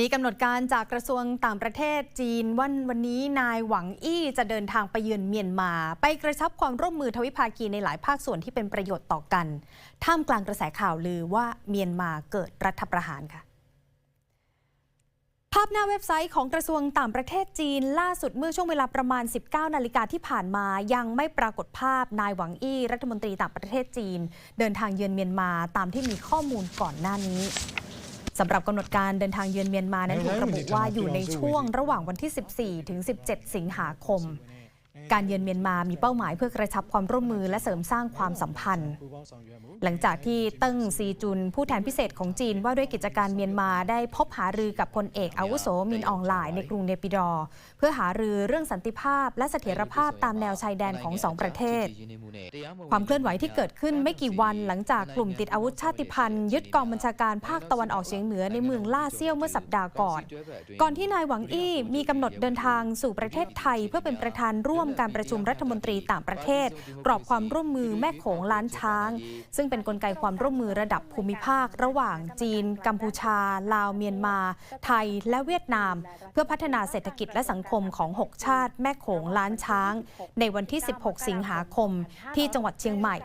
มีกำหนดการจากกระทรวงต่างประเทศจีนวันวันนี้นายหวังอี้จะเดินทางไปเยือนเมียนมา ไปกระชับความร่วมมือทวิภาคีในหลายภาคส่วนที่เป็นประโยชน์ต่อกัน ท่ามกลางกระแสข่าวลือว่าเมียนมาเกิดรัฐประหารค่ะภาพหน้าเว็บไซต์ของกระทรวงต่างประเทศจีน ล่าสุดเมื่อช่วงเวลาประมาณ 19 นาฬิกาที่ผ่านมา ยังไม่ปรากฏภาพนายหวังอี้รัฐมนตรีต่างประเทศจีน เดินทางเยือนเมียนมาตามที่มีข้อมูลก่อนหน้านี้ สำหรับกำหนดการเดินทางเยือนเมียนมานั้นถูกระบุว่าอยู่ในช่วงระหว่างวันที่ 14 ถึง 17 สิงหาคม การเยือนเมียนมามีเป้าหมายเพื่อกระชับความร่วมมือและเสริมสร้างความสัมพันธ์ หลังจากที่เติ้งซีจุน ผู้แทนพิเศษของจีนว่าด้วยกิจการเมียนมาได้พบหารือกับพลเอกอาวุโสมินอองหลายในกรุงเนปิดอ เพื่อหารือเรื่องสันติภาพและเสถียรภาพตามแนวชายแดนของสองประเทศ ความเคลื่อนไหวที่เกิดขึ้นไม่กี่วันหลังจากกลุ่มติดอาวุธชาติพันธ์ยึดกองบัญชาการภาคตะวันออกเฉียงเหนือในเมืองล่าเซี่ยวเมื่อสัปดาห์ก่อน ก่อนที่นายหวังอี้มีกำหนดเดินทางสู่ประเทศไทยเพื่อเป็นประธานร่วมกันการประชุมรัฐมนตรีต่างประเทศ กรอบความร่วมมือแม่โขงล้านช้าง ซึ่งเป็นนกลไกความร่วมมือระดับภูมิภาค ระหว่างจีน กัมพูชา ลาวเมียนมา ไทย และเวียดนาม เพื่อพัฒนาเศรษฐกิจและสังคมของ 6 ชาติแม่โขงล้านช้าง ในวันที่ 16 สิงหาคม ที่จังหวัดเชียงใหม่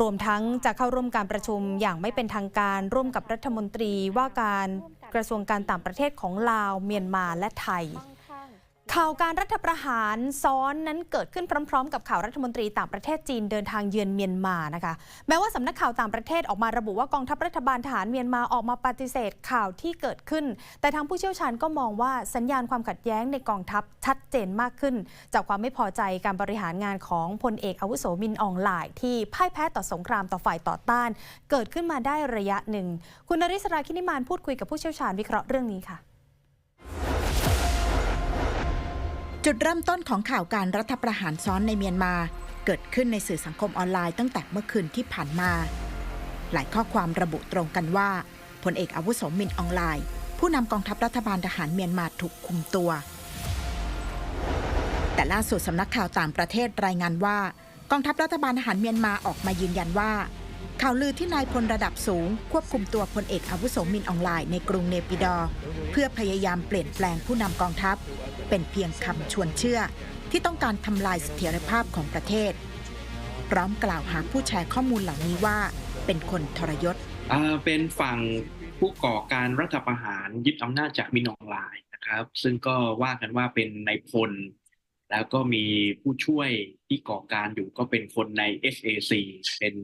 รวมทั้งจะเข้าร่วมการประชุมอย่างไม่เป็นทางการร่วมกับรัฐมนตรีว่าการกระทรวงการต่างประเทศของลาว เมียนมาและไทย ข่าวการรัฐประหารซ้อนนั้นเกิดขึ้นพร้อม ๆ กับข่าวรัฐมนตรีต่างประเทศจีนเดินทางเยือนเมียนมานะคะ แม้ว่าสำนักข่าวต่างประเทศออกมาระบุว่ากองทัพรัฐบาลทหารเมียนมาออกมาปฏิเสธข่าวที่เกิดขึ้น แต่ทางผู้เชี่ยวชาญก็มองว่าสัญญาณความขัดแย้งในกองทัพชัดเจนมากขึ้น จากความไม่พอใจการบริหารงานของพลเอกอาวุโสมินอองหลายที่พ่ายแพ้ต่อสงครามต่อฝ่ายต่อต้าน เกิดขึ้นมาได้ระยะหนึ่ง คุณนริศราคินิมานพูดคุยกับผู้เชี่ยวชาญวิเคราะห์เรื่องนี้ค่ะ จุดเริ่มต้นของข่าวการรัฐประหารซ้อนในเมียนมา เกิดขึ้นในสื่อสังคมออนไลน์ตั้งแต่เมื่อคืนที่ผ่านมา หลายข้อความระบุตรงกันว่าพลเอกอาวุโสมินอองไลน์ ผู้นำกองทัพรัฐบาลทหารเมียนมาถูกคุมตัว แต่ล่าสุดสำนักข่าวต่างประเทศรายงานว่า กองทัพรัฐบาลทหารเมียนมาออกมายืนยันว่า ข่าวลือที่นายพลระดับสูง ควบคุมตัวพลเอกอาวุโสมินอองไลน์ในกรุงเนปิดอร์เพื่อพยายามเปลี่ยนแปลงผู้นำกองทัพ เป็นเพียงคำชวนเชื่อ ที่ต้องการทำลายเสถียรภาพของประเทศ พร้อมกล่าวหาผู้แชร์ข้อมูลเหล่านี้ว่า เป็นคนทรยศอ่าเป็นฝั่งผู้ก่อการรัฐประหารยึดอำนาจจากมินออนไลน์นะครับ ซึ่งก็ว่ากันว่าเป็นนายพล แล้วก็มีผู้ช่วยที่ก่อการอยู่ก็เป็นคนใน SAC เป็น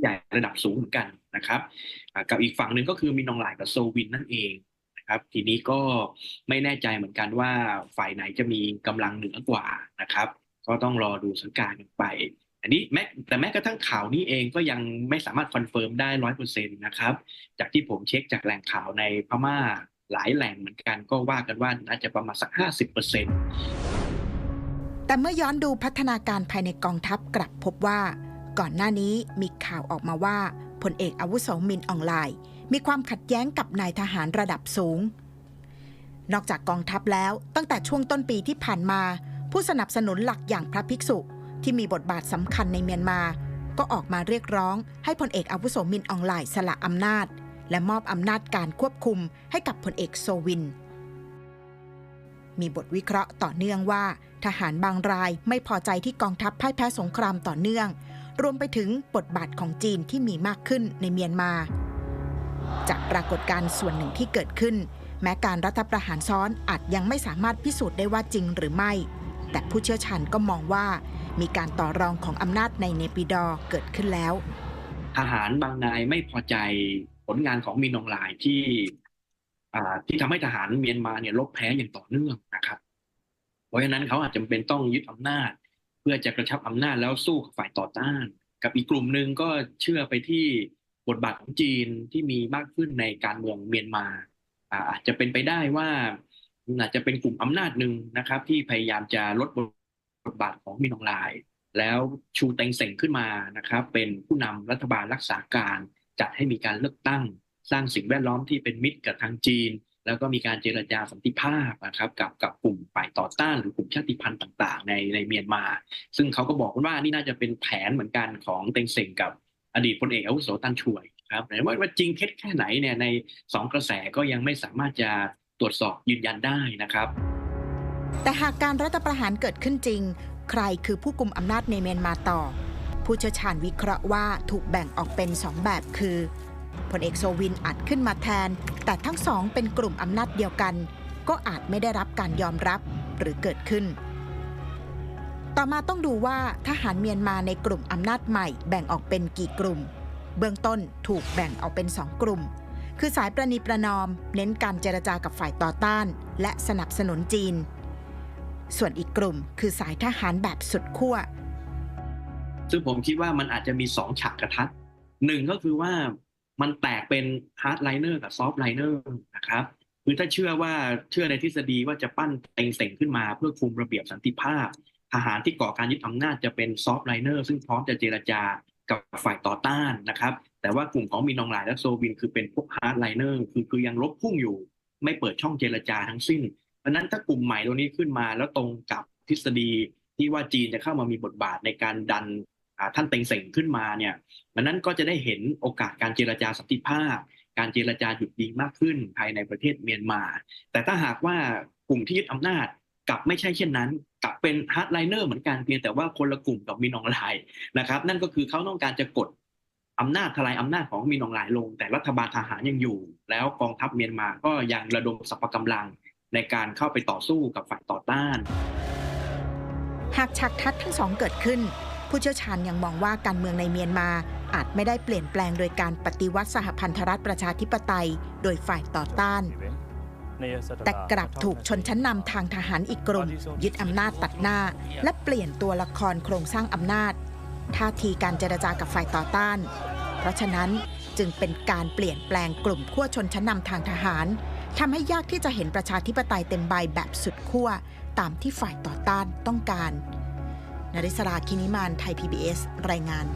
ใหญ่ระดับสูงเหมือนกันนะครับกับอีกฝั่งหนึ่งก็คือมินออนไลน์กับโซวินนั่นเองนะครับ ทีนี้ก็ไม่แน่ใจเหมือนกันว่าฝ่ายไหนจะมีกำลังเหนือกว่านะครับ ก็ต้องรอดูสถานการณ์กันไป อันนี้แม้แต่แม้กระทั่งข่าวนี้เองก็ยังไม่สามารถคอนเฟิร์มได้ร้อยเปอร์เซ็นต์นะครับ จากที่ผมเช็คจากแหล่งข่าวในพม่าหลายแหล่งเหมือนกันก็ว่ากันว่าน่าจะประมาณสักห้าสิบเปอร์เซ็นต์แต่เมื่อย้อนดูพัฒนาการภายในกองทัพกลับพบว่า ก่อนหน้านี้มีข่าวออกมาว่าพลเอกอาวุโสมินอองไลน์ มีความขัดแย้งกับนายทหารระดับสูง นอกจากกองทัพแล้วตั้งแต่ช่วงต้นปีที่ผ่านมา ผู้สนับสนุนหลักอย่างพระภิกษุ ที่มีบทบาทสำคัญในเมียนมา ก็ออกมาเรียกร้องให้พลเอกอาวุโสมินอองไลน์สละอำนาจ และมอบอำนาจการควบคุมให้กับพลเอกโซวิน มีบทวิเคราะห์ต่อเนื่องว่า ทหารบางรายไม่พอใจที่กองทัพพ่ายแพ้สงครามต่อเนื่อง รวมไปถึงบทบาทของจีนที่มีมากขึ้นในเมียนมา จากปรากฏการณ์ส่วนหนึ่งที่เกิดขึ้น แม้การรัฐประหารซ้อนอาจยังไม่สามารถพิสูจน์ได้ว่าจริงหรือไม่ แต่ผู้เชี่ยวชาญก็มองว่า มีการต่อรองของอำนาจในเนปิดอเกิดขึ้นแล้ว ทหารบางนายไม่พอใจผลงานของมินออนไลน์ที่ที่ทำให้ทหารเมียนมาเนี่ยลบแพ้อย่างต่อเนื่องนะครับ เพราะฉะนั้นเขาอาจจะเป็นต้องยึดอำนาจ เพื่อจะกระชับอำนาจแล้วสู้กับฝ่ายต่อต้าน กับอีกกลุ่มหนึ่งก็เชื่อไปที่บทบาทของจีนที่มีมากขึ้นในการเมืองเมียนมาอาจจะเป็นไปได้ว่าอาจจะเป็นกลุ่มอำนาจหนึ่งนะครับ ที่พยายามจะลดบทบาทของมินออนไลน์แล้วชูเต็งเซ็งขึ้นมานะครับ เป็นผู้นำรัฐบาลรักษาการจัดให้มีการเลือกตั้ง สร้างสิ่งแวดล้อมที่เป็นมิตรกับทางจีน แล้วก็มีการเจรจาสันติภาพนะครับกับกับกลุ่มฝ่ายต่อต้านหรือกลุ่มชาติพันธุ์ต่าง ๆ ในในเมียนมา ซึ่งเขาก็บอกว่านี่น่าจะเป็นแผนเหมือนกันของเต็งเซ็งกับอดีตพลเอกอาวุโสตันช่วยครับแต่ว่าจริงเท็จแค่ไหนเนี่ยในสองกระแสก็ยังไม่สามารถจะตรวจสอบยืนยันได้นะครับ แต่หากการรัฐประหารเกิดขึ้นจริง ใครคือผู้กุมอำนาจในเมียนมาต่อ ผู้เชี่ยวชาญวิเคราะห์ว่าถูกแบ่งออกเป็นสองแบบคือ พลเอกโซวินอาจขึ้นมาแทน แต่ทั้งสองเป็นกลุ่มอำนาจเดียวกัน ก็อาจไม่ได้รับการยอมรับหรือเกิดขึ้น ต่อมาต้องดูว่าทหารเมียนมาในกลุ่มอำนาจใหม่แบ่งออกเป็นกี่กลุ่ม เบื้องต้นถูกแบ่งออกเป็นสองกลุ่ม คือสายประนีประนอม เน้นการเจรจากับฝ่ายต่อต้าน และสนับสนุนจีน ส่วนอีกกลุ่มคือสายทหารแบบสุดขั้วซึ่งผมคิดว่ามันอาจจะมีสองฉากกระทัดหนึ่งก็คือว่า มันแตกเป็นฮาร์ดไลเนอร์กับซอฟต์ไลเนอร์นะครับคือถ้าเชื่อว่าเชื่อในทฤษฎีว่าจะปั้นเต็งเสงขึ้นมาเพื่อคุมระเบียบสันติภาพทหารที่ก่อการยึดอำนาจจะเป็นซอฟต์ไลเนอร์ซึ่งพร้อมจะเจรจากับฝ่ายต่อต้านนะครับ แต่ว่ากลุ่มของมินองหลายและโซวินคือเป็นพวกฮาร์ดไลเนอร์คือคือยังลบพุ่งอยู่ ไม่เปิดช่องเจรจาทั้งสิ้นเพราะนั้นถ้ากลุ่มใหม่ตัวนี้ขึ้นมาแล้วตรงกับทฤษฎีที่ว่าจีนจะเข้ามามีบทบาทในการดัน ท่านเต็งเสงขึ้นมาเนี่ยมันนั้นก็จะได้เห็นโอกาสการเจรจาสันติภาพ การเจรจาหยุดยิงมากขึ้นภายในประเทศเมียนมา แต่ถ้าหากว่ากลุ่มที่ยึดอำนาจกลับไม่ใช่เช่นนั้น กลับเป็นฮาร์ดไลเนอร์เหมือนกันเพียงแต่ว่าคนละกลุ่มกับมินองไลน์นะครับ นั่นก็คือเขาต้องการจะกดอำนาจทลายอำนาจของมินองไลน์ลง แต่รัฐบาลทหารยังอยู่ แล้วกองทัพเมียนมาก็ยังระดมสรรพกำลังในการเข้าไปต่อสู้กับฝ่ายต่อต้าน หากฉากทัดทั้งสองเกิดขึ้น ผู้เชี่ยวชาญยังมองว่าการเมืองในเมียนมา อาจไม่ได้เปลี่ยนแปลงโดยการปฏิวัติสหพันธรัฐประชาธิปไตย โดยฝ่ายต่อต้าน แต่กลับถูกชนชั้นนำทางทหารอีกกลุ่ม ยึดอำนาจตัดหน้า และเปลี่ยนตัวละครโครงสร้างอำนาจ ท่าทีการเจรจากับฝ่ายต่อต้าน เพราะฉะนั้นจึงเป็นการเปลี่ยนแปลงกลุ่มขั้วชนชั้นนำทางทหารทำให้ยากที่จะเห็นประชาธิปไตยเต็มใบแบบสุดขั้วตามที่ฝ่ายต่อต้านต้องการ นริศราคินิมานไทย PBS รายงาน